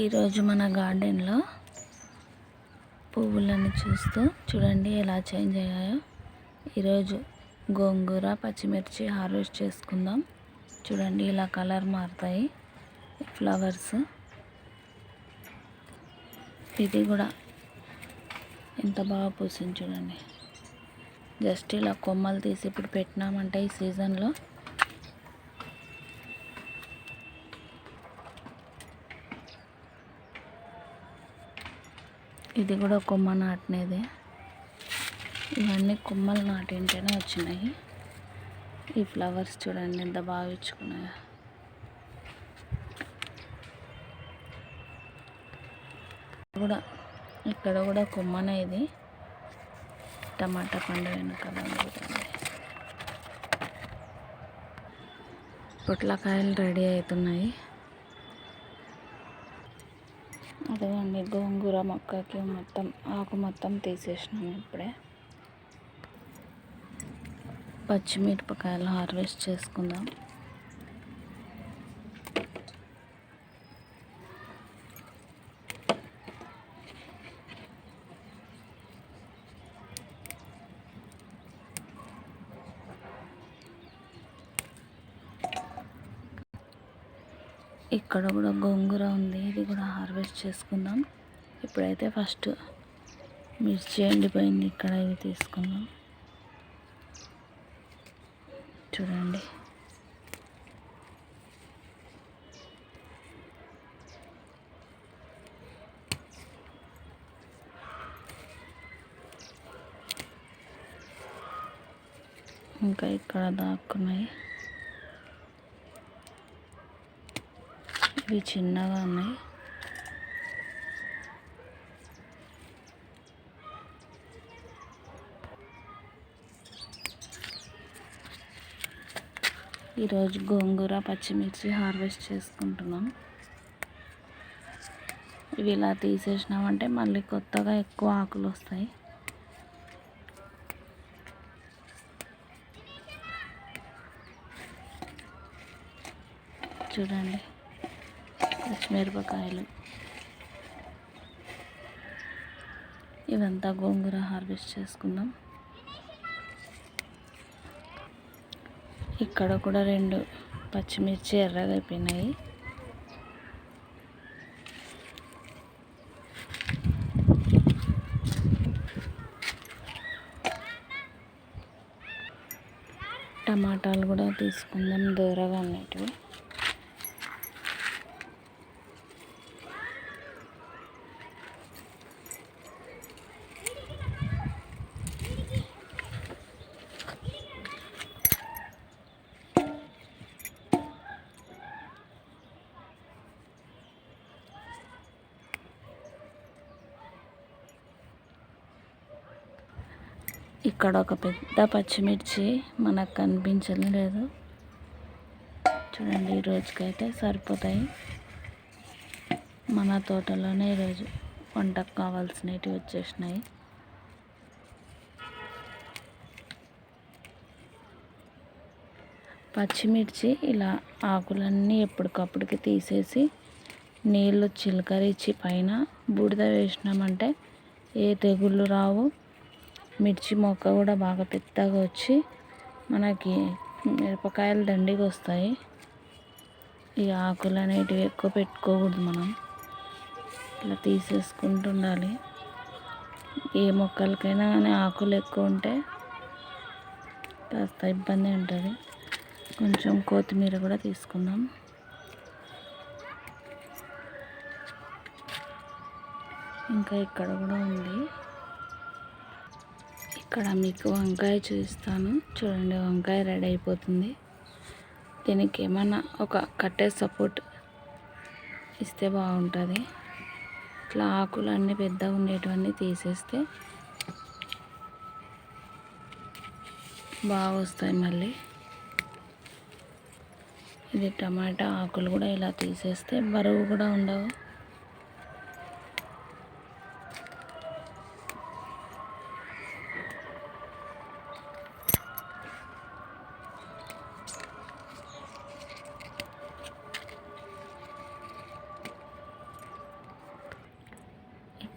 ఈరోజు మన గార్డెన్లో పువ్వులను చూస్తూ చూడండి ఎలా చేంజ్ అయ్యాయో. ఈరోజు గోంగూర పచ్చిమిర్చి హార్వెస్ట్ చేసుకుందాం. చూడండి ఇలా కలర్ మారుతాయి. ఫ్లవర్స్. ఇది కూడా ఎంత బాగా పూసింది చూడండి. జస్ట్ ఇలా కొమ్మలు తీసి ఇప్పుడు పెట్టినామంటే ఈ సీజన్లో ఇది కూడా కొమ్మ నాటినదే. ఇవన్నీ కొమ్మలు నాటింటేనే వచ్చినాయి. ఈ ఫ్లవర్స్ చూడండి ఎంత బాగా ఇచ్చుకున్నాయో. కూడా ఇక్కడ కూడా కొమ్మనే ఇది. టమాటా పండు వెనకాల పొట్లకాయలు రెడీ అవుతున్నాయి. అదిగోండి గోంగూర మొక్కకి మొత్తం ఆకు మొత్తం తీసేసినాం ఇప్పుడే. పచ్చిమిరపకాయలు హార్వెస్ట్ చేసుకుందాం. ఇక్కడ కూడా గోంగూర ఉంది. ఇది కూడా హార్వెస్ట్ చేసుకుందాం. ఇప్పుడైతే ఫస్ట్ మిర్చి ఎండిపోయింది. ఇక్కడ ఇవి తీసుకుందాం. చూడండి. ఇంకా ఇక్కడ దాక్కున్నాయి. ఇవి చిన్నగా ఉన్నాయి. ఈరోజు గోంగూర పచ్చిమిర్చి హార్వెస్ట్ చేసుకుంటున్నాం. ఇవి ఇలా తీసేసినామంటే మళ్ళీ కొత్తగా ఎక్కువ ఆకులు వస్తాయి. చూడండి. పచ్చిమిరపకాయలు. ఇవంతా గోంగూర హార్వెస్ట్ చేసుకుందాం. ఇక్కడ కూడా రెండు పచ్చిమిర్చి ఎర్రగా అయిపోయినాయి. టమాటాలు కూడా తీసుకుందాం దూరగా ఉన్నట్టువి ఇక్కడ ఒక పెద్ద పచ్చిమిర్చి మనకు కనిపించడం లేదు. చూడండి ఈ రోజుకైతే సరిపోతాయి. మన తోటలోనే ఈరోజు వంటకు కావాల్సినవి వచ్చేసినాయి. పచ్చిమిర్చి ఇలా ఆకులన్నీ ఎప్పటికప్పుడుకి తీసేసి నీళ్ళు చిలకరించి పైన బూడిద వేసినామంటే ఏ తెగుళ్ళు రావు. మిర్చి మొక్క కూడా బాగా పెద్దగా వచ్చి మనకి మిరపకాయలు దండిగా వస్తాయి. ఈ ఆకులు అనేటివి ఎక్కువ పెట్టుకోకూడదు మనం. ఇట్లా తీసేసుకుంటూ ఉండాలి ఏ మొక్కలకైనా కానీ ఆకులు ఎక్కువ ఉంటే కాస్త ఇబ్బంది ఉంటుంది. కొంచెం కొత్తిమీర కూడా తీసుకుందాం. ఇంకా ఇక్కడ కూడా ఉంది. ఇక్కడ మీకు వంకాయ చూపిస్తాను. చూడండి వంకాయ రెడీ అయిపోతుంది. దీనికి ఏమన్నా ఒక కట్టే సపోర్ట్ ఇస్తే బాగుంటుంది. ఇట్లా ఆకులు అన్నీ పెద్దగా ఉండేటివన్నీ తీసేస్తే బాగా వస్తాయి మళ్ళీ. ఇది టమాటా ఆకులు కూడా ఇలా తీసేస్తే బరువు కూడా ఉండవు.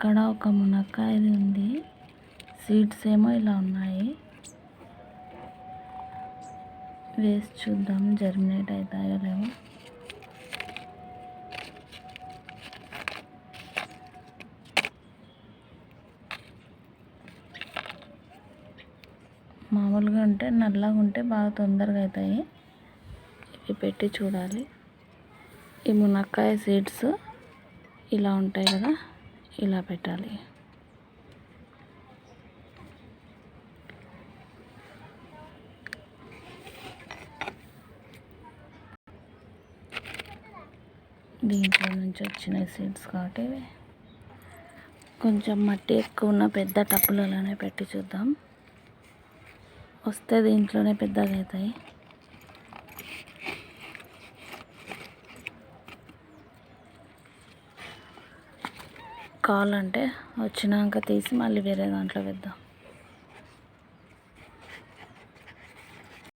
ఇక్కడ ఒక మునక్కాయది ఉంది. సీడ్స్ ఏమో ఇలా ఉన్నాయి. వేసి చూద్దాం. జర్మినేట్ అవుతాయో లేవో. మామూలుగా ఉంటే నల్లగా ఉంటే బాగా తొందరగా అవుతాయి. ఇవి పెట్టి చూడాలి. ఈ మునక్కాయ సీడ్స్ ఇలా ఉంటాయి కదా. ఇలా పెట్టాలి. దీంట్లో నుంచి వచ్చిన సీడ్స్ కాబట్టి కొంచెం మట్టి ఎక్కువ ఉన్న పెద్ద టప్పులలోనే పెట్టి చూద్దాం. వస్తే దీంట్లోనే పెద్దగా అవుతాయి. కావాలంటే వచ్చినాక తీసి మళ్ళీ వేరే దాంట్లో వేద్దాం.